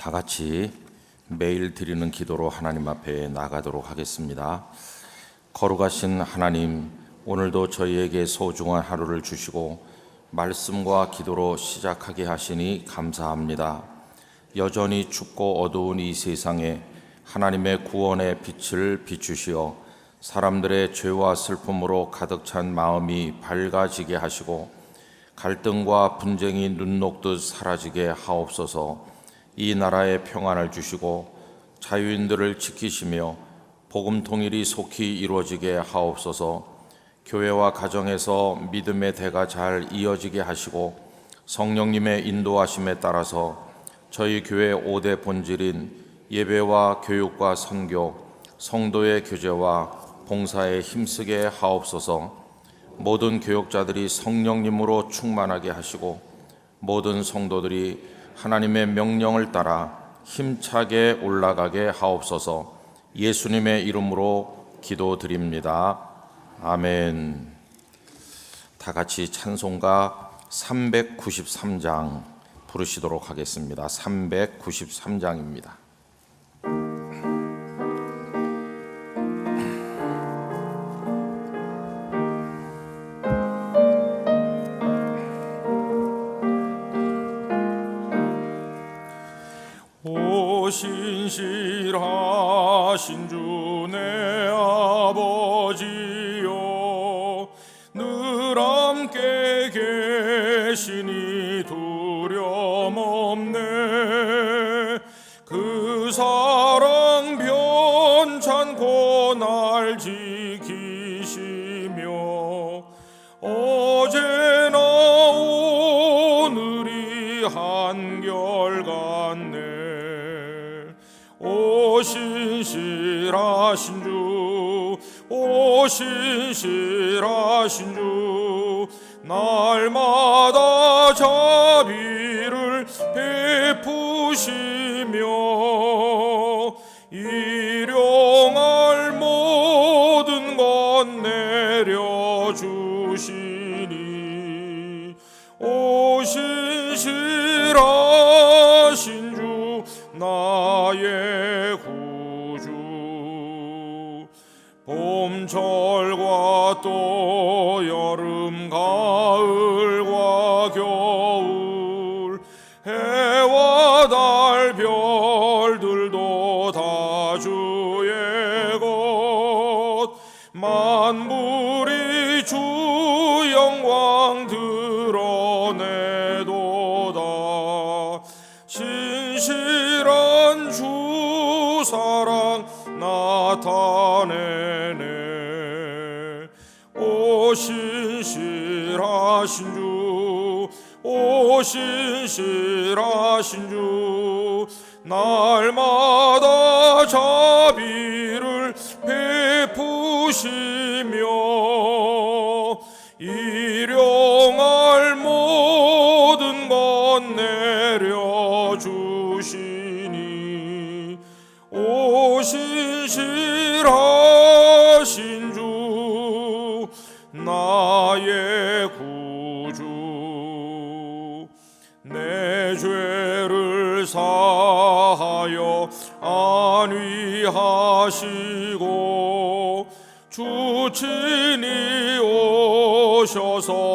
다 같이 매일 드리는 기도로 하나님 앞에 나가도록 하겠습니다. 거룩하신 하나님, 오늘도 저희에게 소중한 하루를 주시고 말씀과 기도로 시작하게 하시니 감사합니다. 여전히 춥고 어두운 이 세상에 하나님의 구원의 빛을 비추시어 사람들의 죄와 슬픔으로 가득 찬 마음이 밝아지게 하시고 갈등과 분쟁이 눈 녹듯 사라지게 하옵소서. 이 나라에 평안을 주시고 자유인들을 지키시며 복음 통일이 속히 이루어지게 하옵소서. 교회와 가정에서 믿음의 대가 잘 이어지게 하시고 성령님의 인도하심에 따라서 저희 교회 5대 본질인 예배와 교육과 선교, 성도의 교제와 봉사에 힘쓰게 하옵소서. 모든 교역자들이 성령님으로 충만하게 하시고 모든 성도들이 하나님의 명령을 따라 힘차게 올라가게 하옵소서. 예수님의 이름으로 기도드립니다. 아멘. 다 같이 찬송가 393장 부르시도록 하겠습니다. 393장입니다. 하신 주 신실하신 주 날마다 자비를 베푸시며 일 신실한 주 사랑 나타내네. 오 신실하신 주 오 신실하신 주 날마다 자비를 베푸시 사하여 안위하시고 주 친히 오셔서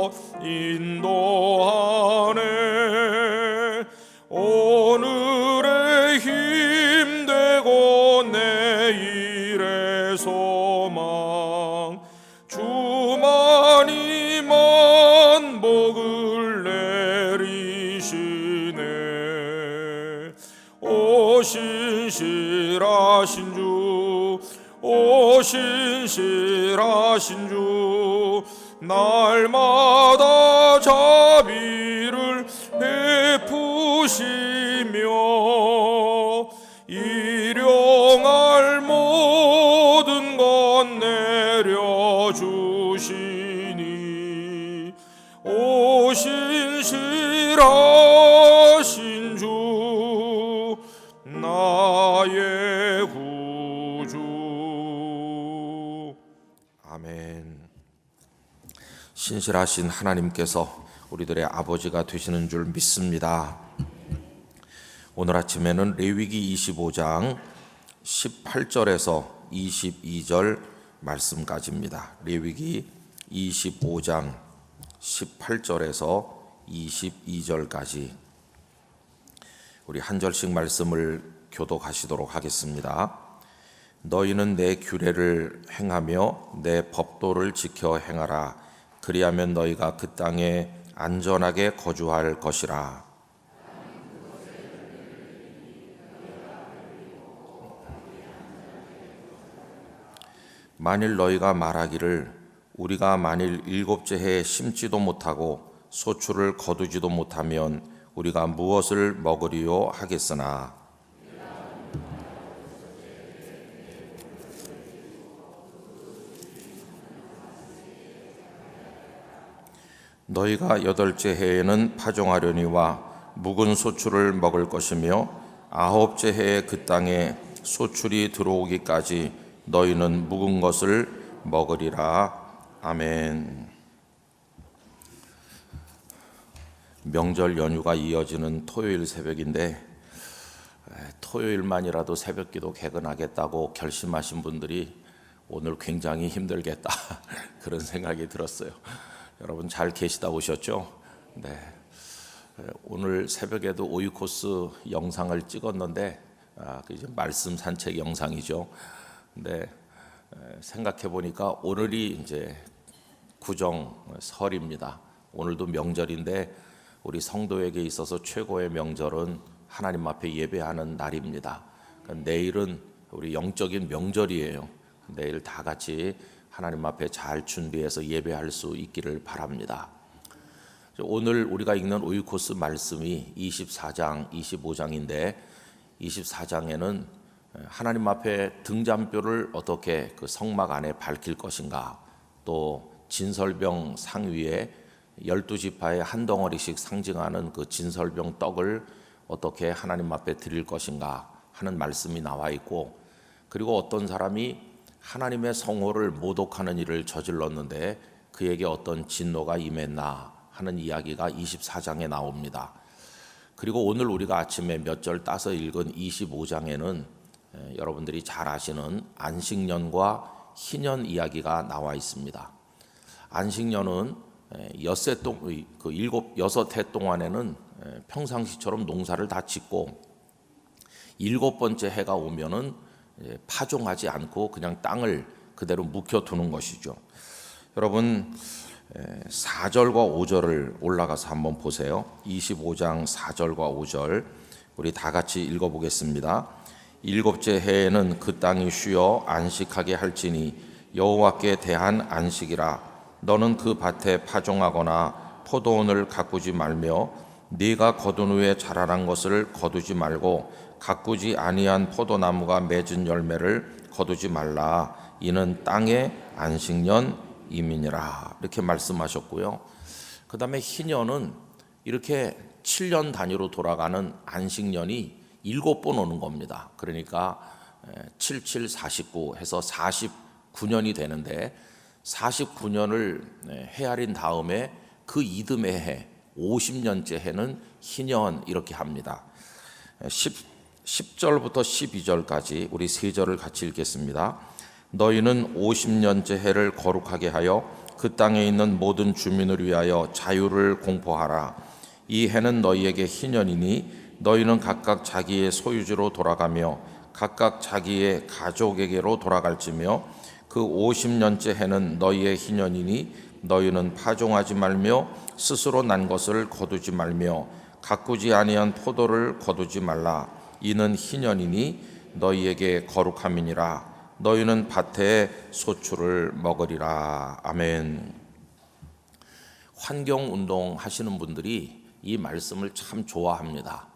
오신실하신 신실하신 하나님께서 우리들의 아버지가 되시는 줄 믿습니다. 오늘 아침에는 레위기 25장 18절에서 22절 말씀까지입니다. 레위기 25장 18절에서 22절까지 우리 한 절씩 말씀을 교독하시도록 하겠습니다. 너희는 내 규례를 행하며 내 법도를 지켜 행하라. 그리하면 너희가 그 땅에 안전하게 거주할 것이라. 만일 너희가 말하기를 우리가 만일 일곱째 해에 심지도 못하고 소출을 거두지도 못하면 우리가 무엇을 먹으리요 하겠으나 너희가 여덟째 해에는 파종하려니와 묵은 소출을 먹을 것이며 아홉째 해에 그 땅에 소출이 들어오기까지 너희는 묵은 것을 먹으리라. 아멘. 명절 연휴가 이어지는 토요일 새벽인데 토요일만이라도 새벽기도 개근하겠다고 결심하신 분들이 오늘 굉장히 힘들겠다 그런 생각이 들었어요. 여러분 잘 계시다 오셨죠? 네. 오늘 새벽에도 오유 코스 영상을 찍었는데 아, 그 이제 말씀 산책 영상이죠. 근데 생각해 보니까 오늘이 이제 구정 설입니다. 오늘도 명절인데 우리 성도에게 있어서 최고의 명절은 하나님 앞에 예배하는 날입니다. 그러니까 내일은 우리 영적인 명절이에요. 내일 다 같이 하나님 앞에 잘 준비해서 예배할 수 있기를 바랍니다. 오늘 우리가 읽는 오이코스 말씀이 24장, 25장인데 24장에는 하나님 앞에 등잔뼈를 어떻게 그 성막 안에 밝힐 것인가 또 진설병 상위에 열두 지파의 한 덩어리씩 상징하는 그 진설병 떡을 어떻게 하나님 앞에 드릴 것인가 하는 말씀이 나와 있고 그리고 어떤 사람이 하나님의 성호를 모독하는 일을 저질렀는데 그에게 어떤 진노가 임했나 하는 이야기가 24장에 나옵니다. 그리고 오늘 우리가 아침에 몇 절 따서 읽은 25장에는 여러분들이 잘 아시는 안식년과 희년 이야기가 나와 있습니다. 안식년은 엿새 동그 일곱 여섯 해 동안에는 평상시처럼 농사를 다 짓고 일곱 번째 해가 오면은 파종하지 않고 그냥 땅을 그대로 묵혀두는 것이죠. 여러분 4절과 5절을 올라가서 한번 보세요. 25장 4절과 5절 우리 다 같이 읽어보겠습니다. 일곱째 해에는 그 땅이 쉬어 안식하게 할지니 여호와께 대한 안식이라 너는 그 밭에 파종하거나 포도원을 가꾸지 말며 네가 거둔 후에 자라난 것을 거두지 말고 가꾸지 아니한 포도나무가 맺은 열매를 거두지 말라 이는 땅의 안식년 이민이라 이렇게 말씀하셨고요. 그다음에 희년은 이렇게 7년 단위로 돌아가는 안식년이 일곱 번 오는 겁니다. 그러니까 77, 49 해서 49년이 되는데 49년을 헤아린 다음에 그 이듬해 해 50년째 해는 희년 이렇게 합니다. 10, 10절부터 12절까지 우리 세 절을 같이 읽겠습니다. 너희는 50년째 해를 거룩하게 하여 그 땅에 있는 모든 주민을 위하여 자유를 공포하라. 이 해는 너희에게 희년이니 너희는 각각 자기의 소유지로 돌아가며 각각 자기의 가족에게로 돌아갈지며 그 50년째 해는 너희의 희년이니 너희는 파종하지 말며 스스로 난 것을 거두지 말며 가꾸지 아니한 포도를 거두지 말라 이는 희년이니 너희에게 거룩함이니라 너희는 밭에 소출을 먹으리라 아멘 환경 운동 하시는 분들이 이 말씀을 참 좋아합니다.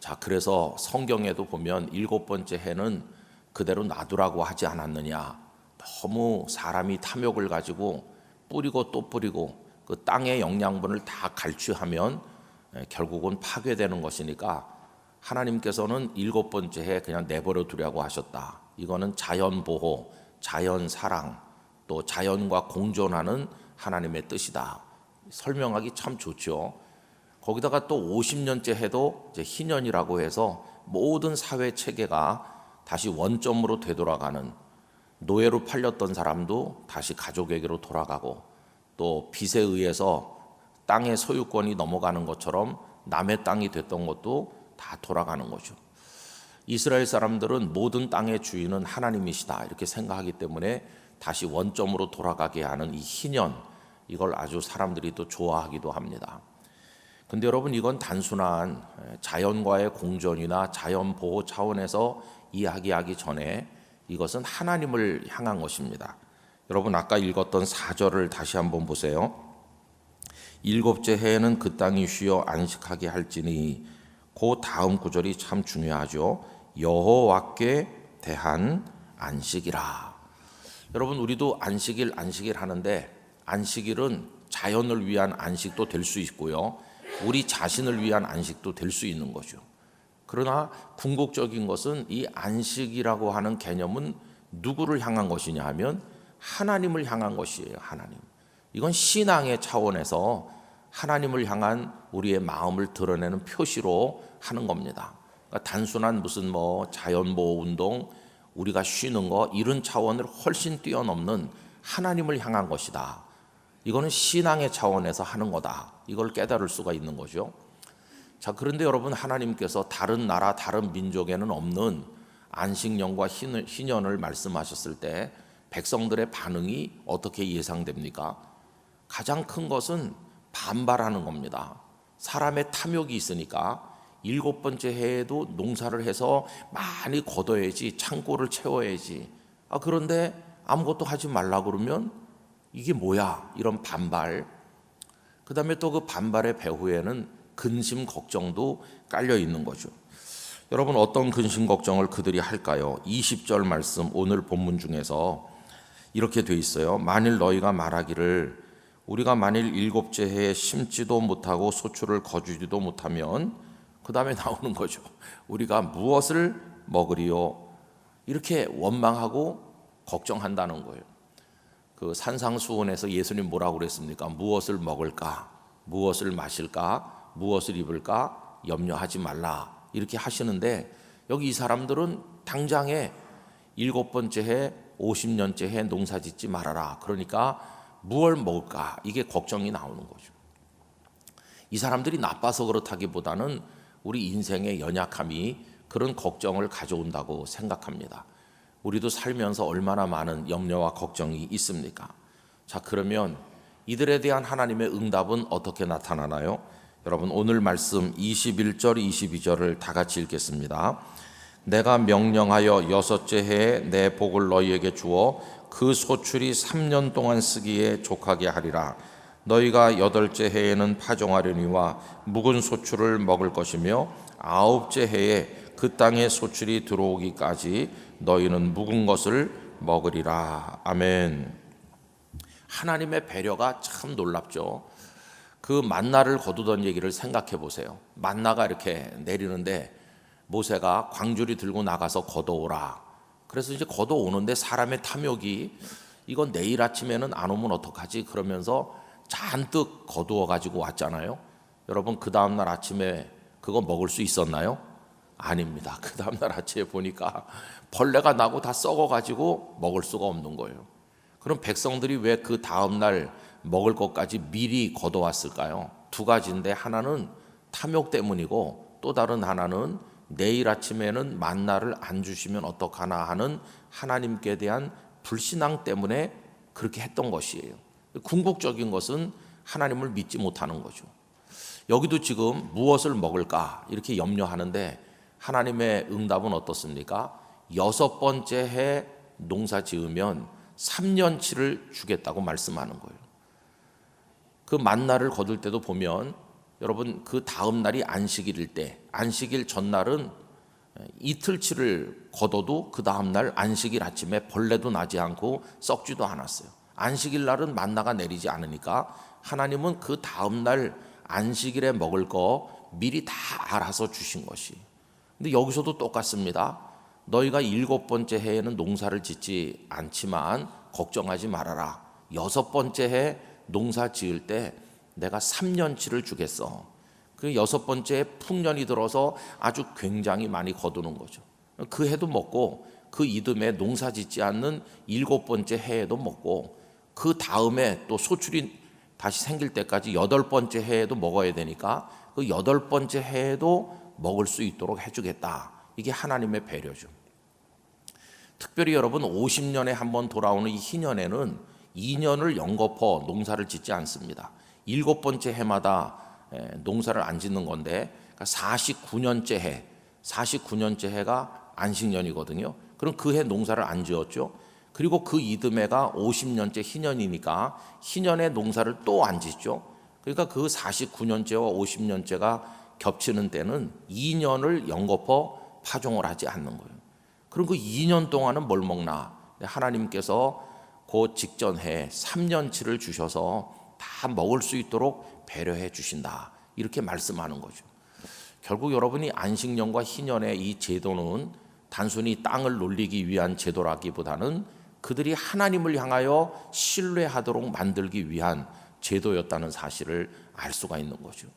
자, 그래서 성경에도 보면 일곱 번째 해는 그대로 놔두라고 하지 않았느냐. 너무 사람이 탐욕을 가지고 뿌리고 또 뿌리고 그 땅의 영양분을 다 갈취하면 결국은 파괴되는 것이니까 하나님께서는 일곱 번째 해 그냥 내버려 두라고 하셨다. 이거는 자연 보호, 자연 사랑, 또 자연과 공존하는 하나님의 뜻이다. 설명하기 참 좋죠. 거기다가 또 50년째 해도 이제 희년이라고 해서 모든 사회 체계가 다시 원점으로 되돌아가는 노예로 팔렸던 사람도 다시 가족에게로 돌아가고 또 빚에 의해서 땅의 소유권이 넘어가는 것처럼 남의 땅이 됐던 것도 다 돌아가는 거죠. 이스라엘 사람들은 모든 땅의 주인은 하나님이시다 이렇게 생각하기 때문에 다시 원점으로 돌아가게 하는 이 희년 이걸 아주 사람들이 또 좋아하기도 합니다. 근데 여러분 이건 단순한 자연과의 공존이나 자연 보호 차원에서 이야기하기 전에 이것은 하나님을 향한 것입니다. 여러분 아까 읽었던 4절을 다시 한번 보세요. 일곱째 해에는 그 땅이 쉬어 안식하게 할지니 그 다음 구절이 참 중요하죠. 여호와께 대한 안식이라. 여러분 우리도 안식일 안식일 하는데 안식일은 자연을 위한 안식도 될 수 있고요. 우리 자신을 위한 안식도 될 수 있는 거죠. 그러나 궁극적인 것은 이 안식이라고 하는 개념은 누구를 향한 것이냐 하면 하나님을 향한 것이에요. 하나님. 이건 신앙의 차원에서 하나님을 향한 우리의 마음을 드러내는 표시로 하는 겁니다. 그러니까 단순한 무슨 뭐 자연보호 운동, 우리가 쉬는 거 이런 차원을 훨씬 뛰어넘는 하나님을 향한 것이다. 이거는 신앙의 차원에서 하는 거다. 이걸 깨달을 수가 있는 거죠. 자, 그런데 여러분 하나님께서 다른 나라, 다른 민족에는 없는 안식년과 희년을 말씀하셨을 때 백성들의 반응이 어떻게 예상됩니까? 가장 큰 것은 반발하는 겁니다. 사람의 탐욕이 있으니까 일곱 번째 해에도 농사를 해서 많이 걷어야지 창고를 채워야지. 아 그런데 아무것도 하지 말라 그러면 이게 뭐야? 이런 반발. 그다음에 또 그 반발의 배후에는 근심 걱정도 깔려 있는 거죠. 여러분 어떤 근심 걱정을 그들이 할까요? 20절 말씀 오늘 본문 중에서 이렇게 돼 있어요. 만일 너희가 말하기를 우리가 만일 일곱째 해에 심지도 못하고 소출을 거주지도 못하면 그 다음에 나오는 거죠. 우리가 무엇을 먹으리요? 이렇게 원망하고 걱정한다는 거예요. 그 산상수훈에서 예수님 뭐라고 그랬습니까? 무엇을 먹을까? 무엇을 마실까? 무엇을 입을까? 염려하지 말라. 이렇게 하시는데 여기 이 사람들은 당장에 일곱 번째 해, 50년째 해 농사 짓지 말아라. 그러니까 무얼 먹을까? 이게 걱정이 나오는 거죠. 이 사람들이 나빠서 그렇다기보다는 우리 인생의 연약함이 그런 걱정을 가져온다고 생각합니다. 우리도 살면서 얼마나 많은 염려와 걱정이 있습니까? 자, 그러면 이들에 대한 하나님의 응답은 어떻게 나타나나요? 여러분 오늘 말씀 21절 22절을 다 같이 읽겠습니다. 내가 명령하여 여섯째 해에 내 복을 너희에게 주어 그 소출이 3년 동안 쓰기에 족하게 하리라. 너희가 여덟째 해에는 파종하려니와 묵은 소출을 먹을 것이며 아홉째 해에 그 땅에 소출이 들어오기까지 너희는 묵은 것을 먹으리라. 아멘. 하나님의 배려가 참 놀랍죠. 그 만나를 거두던 얘기를 생각해 보세요. 만나가 이렇게 내리는데 모세가 광주리 들고 나가서 걷어오라. 그래서 이제 걷어 오는데 사람의 탐욕이 이건 내일 아침에는 안 오면 어떡하지? 그러면서 잔뜩 거두어 가지고 왔잖아요. 여러분 그 다음 날 아침에 그거 먹을 수 있었나요? 아닙니다. 그 다음 날 아침에 보니까 벌레가 나고 다 썩어 가지고 먹을 수가 없는 거예요. 그럼 백성들이 왜 그 다음 날 먹을 것까지 미리 걷어왔을까요? 두 가지인데 하나는 탐욕 때문이고 또 다른 하나는 내일 아침에는 만나를 안 주시면 어떡하나 하는 하나님께 대한 불신앙 때문에 그렇게 했던 것이에요. 궁극적인 것은 하나님을 믿지 못하는 거죠. 여기도 지금 무엇을 먹을까 이렇게 염려하는데 하나님의 응답은 어떻습니까? 여섯 번째 해 농사 지으면 3년치를 주겠다고 말씀하는 거예요. 그 만나를 거둘 때도 보면 여러분 그 다음 날이 안식일일 때 안식일 전날은 이틀치를 걷어도 그 다음 날 안식일 아침에 벌레도 나지 않고 썩지도 않았어요. 안식일 날은 만나가 내리지 않으니까 하나님은 그 다음 날 안식일에 먹을 거 미리 다 알아서 주신 것이. 근데 여기서도 똑같습니다. 너희가 일곱 번째 해에는 농사를 짓지 않지만 걱정하지 말아라. 여섯 번째 해 농사 지을 때 내가 3년치를 주겠어. 그 여섯 번째 풍년이 들어서 아주 굉장히 많이 거두는 거죠. 그 해도 먹고 그 이듬해 농사 짓지 않는 일곱 번째 해에도 먹고 그 다음에 또 소출이 다시 생길 때까지 여덟 번째 해에도 먹어야 되니까 그 여덟 번째 해에도 먹을 수 있도록 해주겠다. 이게 하나님의 배려죠. 특별히 여러분 50년에 한 번 돌아오는 이 희년에는 2년을 연거푸 농사를 짓지 않습니다. 일곱 번째 해마다 에, 농사를 안 짓는 건데 49년째 해, 49년째 해가 안식년이거든요. 그럼 그 해 농사를 안 지었죠. 그리고 그 이듬해가 50년째 희년이니까 희년에 농사를 또 안 짓죠. 그러니까 그 49년째와 50년째가 겹치는 때는 2년을 연거푸 파종을 하지 않는 거예요. 그럼 그 2년 동안은 뭘 먹나? 하나님께서 그 직전 해 3년치를 주셔서 다 먹을 수 있도록 배려해 주신다. 이렇게 말씀하는 거죠. 결국 여러분이 안식년과 희년의 이 제도는 단순히 땅을 놀리기 위한 제도라기보다는 그들이 하나님을 향하여 신뢰하도록 만들기 위한 제도였다는 사실을 알 수가 있는 거죠.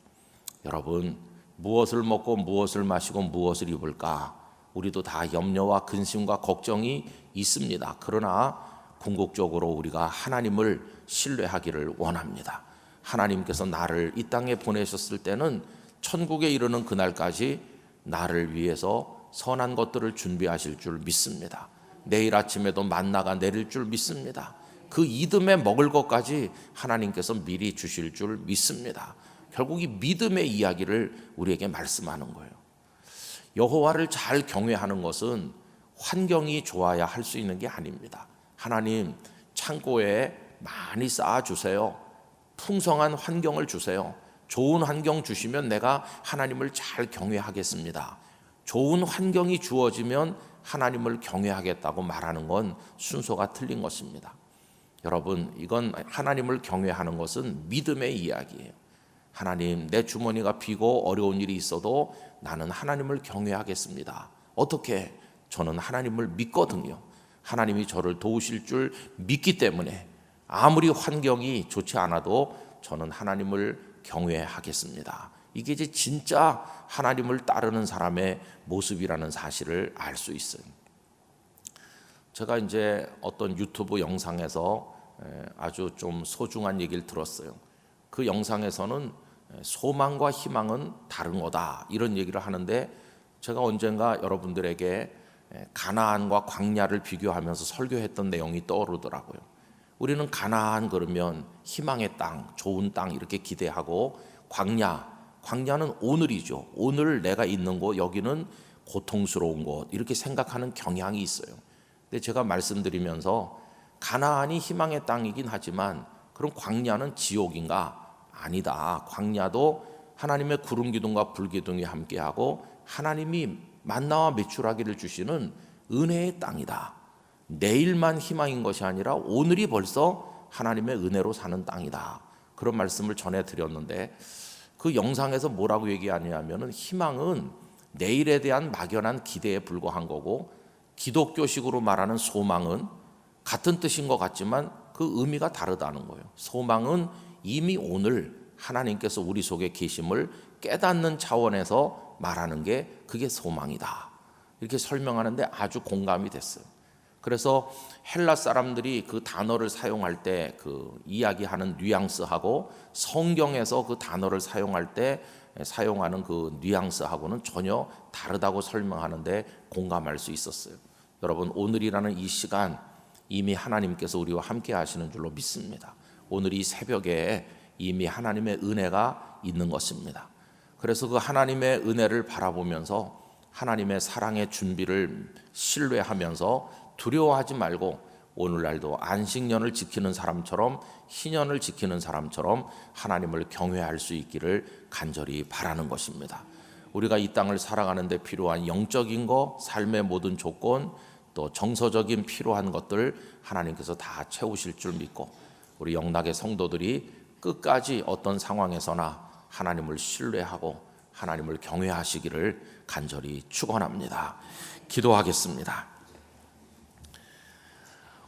여러분, 무엇을 먹고 무엇을 마시고 무엇을 입을까? 우리도 다 염려와 근심과 걱정이 있습니다. 그러나 궁극적으로 우리가 하나님을 신뢰하기를 원합니다. 하나님께서 나를 이 땅에 보내셨을 때는 천국에 이르는 그날까지 나를 위해서 선한 것들을 준비하실 줄 믿습니다. 내일 아침에도 만나가 내릴 줄 믿습니다. 그 이듬해 먹을 것까지 하나님께서 미리 주실 줄 믿습니다. 결국 이 믿음의 이야기를 우리에게 말씀하는 거예요. 여호와를 잘 경외하는 것은 환경이 좋아야 할 수 있는 게 아닙니다. 하나님 창고에 많이 쌓아 주세요. 풍성한 환경을 주세요. 좋은 환경 주시면 내가 하나님을 잘 경외하겠습니다. 좋은 환경이 주어지면 하나님을 경외하겠다고 말하는 건 순서가 틀린 것입니다. 여러분, 이건 하나님을 경외하는 것은 믿음의 이야기예요. 하나님, 내 주머니가 비고 어려운 일이 있어도 나는 하나님을 경외하겠습니다. 어떻게? 저는 하나님을 믿거든요. 하나님이 저를 도우실 줄 믿기 때문에 아무리 환경이 좋지 않아도 저는 하나님을 경외하겠습니다. 이게 이제 진짜 하나님을 따르는 사람의 모습이라는 사실을 알 수 있어요. 제가 이제 어떤 유튜브 영상에서 아주 좀 소중한 얘기를 들었어요. 그 영상에서는 소망과 희망은 다른 거다 이런 얘기를 하는데 제가 언젠가 여러분들에게 가나안과 광야를 비교하면서 설교했던 내용이 떠오르더라고요. 우리는 가나안 그러면 희망의 땅, 좋은 땅 이렇게 기대하고 광야, 광야는 오늘이죠. 오늘 내가 있는 곳 여기는 고통스러운 곳 이렇게 생각하는 경향이 있어요. 근데 제가 말씀드리면서 가나안이 희망의 땅이긴 하지만 그럼 광야는 지옥인가? 아니다. 광야도 하나님의 구름 기둥과 불 기둥이 함께하고 하나님이 만나와 매출하기를 주시는 은혜의 땅이다. 내일만 희망인 것이 아니라 오늘이 벌써 하나님의 은혜로 사는 땅이다. 그런 말씀을 전해 드렸는데 그 영상에서 뭐라고 얘기하냐면은 희망은 내일에 대한 막연한 기대에 불과한 거고 기독교식으로 말하는 소망은 같은 뜻인 것 같지만 그 의미가 다르다는 거예요. 소망은 이미 오늘 하나님께서 우리 속에 계심을 깨닫는 차원에서 말하는 게 그게 소망이다. 이렇게 설명하는데 아주 공감이 됐어요. 그래서 헬라 사람들이 그 단어를 사용할 때 그 이야기하는 뉘앙스하고 성경에서 그 단어를 사용할 때 사용하는 그 뉘앙스하고는 전혀 다르다고 설명하는데 공감할 수 있었어요. 여러분 오늘이라는 이 시간 이미 하나님께서 우리와 함께 하시는 줄로 믿습니다. 오늘 이 새벽에 이미 하나님의 은혜가 있는 것입니다. 그래서 그 하나님의 은혜를 바라보면서 하나님의 사랑의 준비를 신뢰하면서 두려워하지 말고 오늘날도 안식년을 지키는 사람처럼 희년을 지키는 사람처럼 하나님을 경외할 수 있기를 간절히 바라는 것입니다. 우리가 이 땅을 살아가는 데 필요한 영적인 거, 삶의 모든 조건, 또 정서적인 필요한 것들 하나님께서 다 채우실 줄 믿고 우리 영락의 성도들이 끝까지 어떤 상황에서나 하나님을 신뢰하고 하나님을 경외하시기를 간절히 축원합니다. 기도하겠습니다.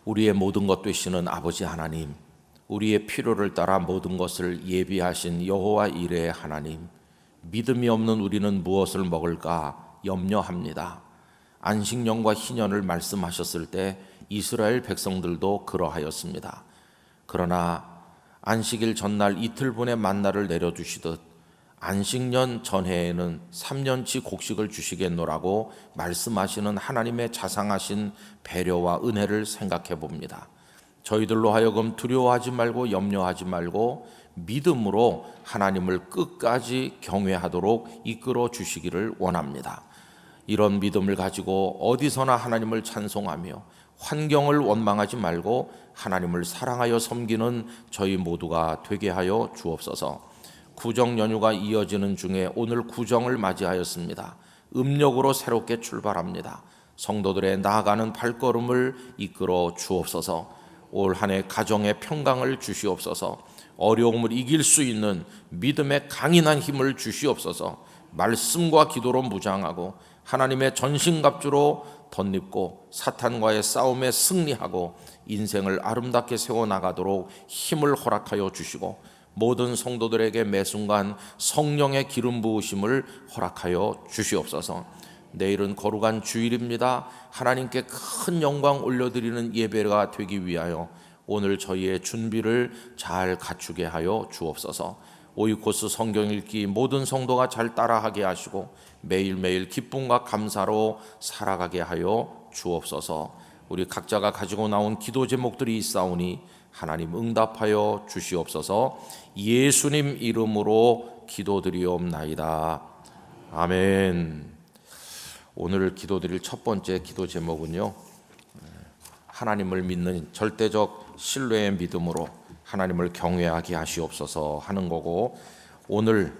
우리의 모든 것 되시는 아버지 하나님, 우리의 필요를 따라 모든 것을 예비하신 여호와 이레의 하나님, 믿음이 없는 우리는 무엇을 먹을까 염려합니다. 안식년과 희년을 말씀하셨을 때 이스라엘 백성들도 그러하였습니다. 그러나 안식일 전날 이틀분의 만나를 내려주시듯 안식년 전해에는 3년치 곡식을 주시겠노라고 말씀하시는 하나님의 자상하신 배려와 은혜를 생각해 봅니다. 저희들로 하여금 두려워하지 말고 염려하지 말고 믿음으로 하나님을 끝까지 경외하도록 이끌어 주시기를 원합니다. 이런 믿음을 가지고 어디서나 하나님을 찬송하며 환경을 원망하지 말고 하나님을 사랑하여 섬기는 저희 모두가 되게 하여 주옵소서. 구정 연휴가 이어지는 중에 오늘 구정을 맞이하였습니다. 음력으로 새롭게 출발합니다. 성도들의 나아가는 발걸음을 이끌어 주옵소서. 올 한 해 가정의 평강을 주시옵소서. 어려움을 이길 수 있는 믿음의 강인한 힘을 주시옵소서. 말씀과 기도로 무장하고 하나님의 전신갑주로 덧입고 사탄과의 싸움에 승리하고 인생을 아름답게 세워 나가도록 힘을 허락하여 주시고 모든 성도들에게 매 순간 성령의 기름 부으심을 허락하여 주시옵소서. 내일은 거룩한 주일입니다. 하나님께 큰 영광 올려드리는 예배가 되기 위하여 오늘 저희의 준비를 잘 갖추게 하여 주옵소서. 오이코스 성경 읽기 모든 성도가 잘 따라하게 하시고 매일매일 기쁨과 감사로 살아가게 하여 주옵소서. 우리 각자가 가지고 나온 기도 제목들이 있사오니 하나님 응답하여 주시옵소서. 예수님 이름으로 기도드리옵나이다. 아멘. 오늘 기도드릴 첫 번째 기도 제목은요. 하나님을 믿는 절대적 신뢰의 믿음으로 하나님을 경외하게 하시옵소서 하는 거고 오늘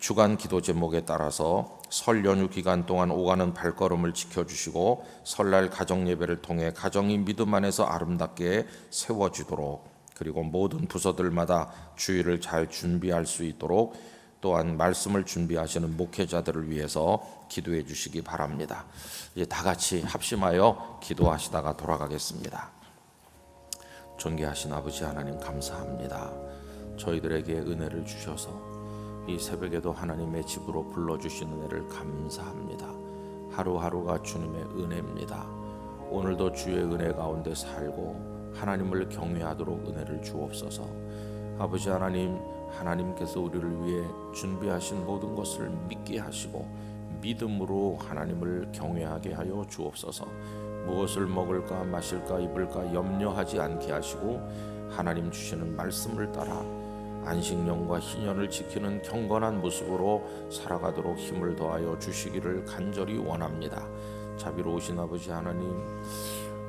주간 기도 제목에 따라서 설 연휴 기간 동안 오가는 발걸음을 지켜주시고 설날 가정 예배를 통해 가정이 믿음 안에서 아름답게 세워지도록 그리고 모든 부서들마다 주의를 잘 준비할 수 있도록 또한 말씀을 준비하시는 목회자들을 위해서 기도해 주시기 바랍니다. 이제 다 같이 합심하여 기도하시다가 돌아가겠습니다. 존귀하신 아버지 하나님 감사합니다. 저희들에게 은혜를 주셔서 이 새벽에도 하나님의 집으로 불러주신 은혜를 감사합니다. 하루하루가 주님의 은혜입니다. 오늘도 주의 은혜 가운데 살고 하나님을 경외하도록 은혜를 주옵소서. 아버지 하나님, 하나님께서 우리를 위해 준비하신 모든 것을 믿게 하시고 믿음으로 하나님을 경외하게 하여 주옵소서. 무엇을 먹을까 마실까 입을까 염려하지 않게 하시고 하나님 주시는 말씀을 따라 안식년과 희년을 지키는 경건한 모습으로 살아가도록 힘을 더하여 주시기를 간절히 원합니다. 자비로우신 아버지 하나님,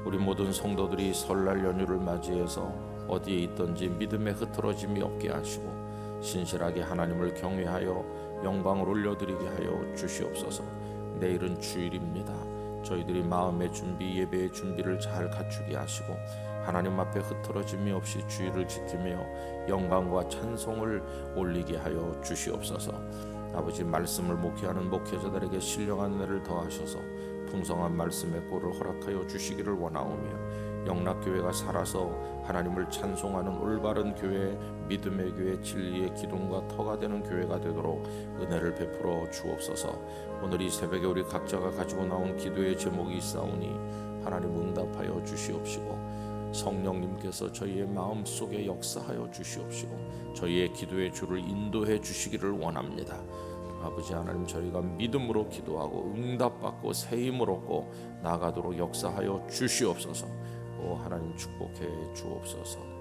우리 모든 성도들이 설날 연휴를 맞이해서 어디에 있든지 믿음에 흐트러짐이 없게 하시고 신실하게 하나님을 경외하여 영광을 올려드리게 하여 주시옵소서. 내일은 주일입니다. 저희들이 마음의 준비, 예배의 준비를 잘 갖추게 하시고 하나님 앞에 흐트러짐이 없이 주의를 지키며 영광과 찬송을 올리게 하여 주시옵소서. 아버지 말씀을 목회하는 목회자들에게 신령한 은혜를 더하셔서 풍성한 말씀의 꼴을 허락하여 주시기를 원하오며 영락교회가 살아서 하나님을 찬송하는 올바른 교회, 믿음의 교회, 진리의 기둥과 터가 되는 교회가 되도록 은혜를 베풀어 주옵소서. 오늘 이 새벽에 우리 각자가 가지고 나온 기도의 제목이 있사오니 하나님 응답하여 주시옵시고 성령님께서 저희의 마음 속에 역사하여 주시옵시고 저희의 기도의 주를 인도해 주시기를 원합니다. 아버지 하나님 저희가 믿음으로 기도하고 응답받고 새 힘을 얻고 나가도록 역사하여 주시옵소서. 오 하나님 축복해 주옵소서.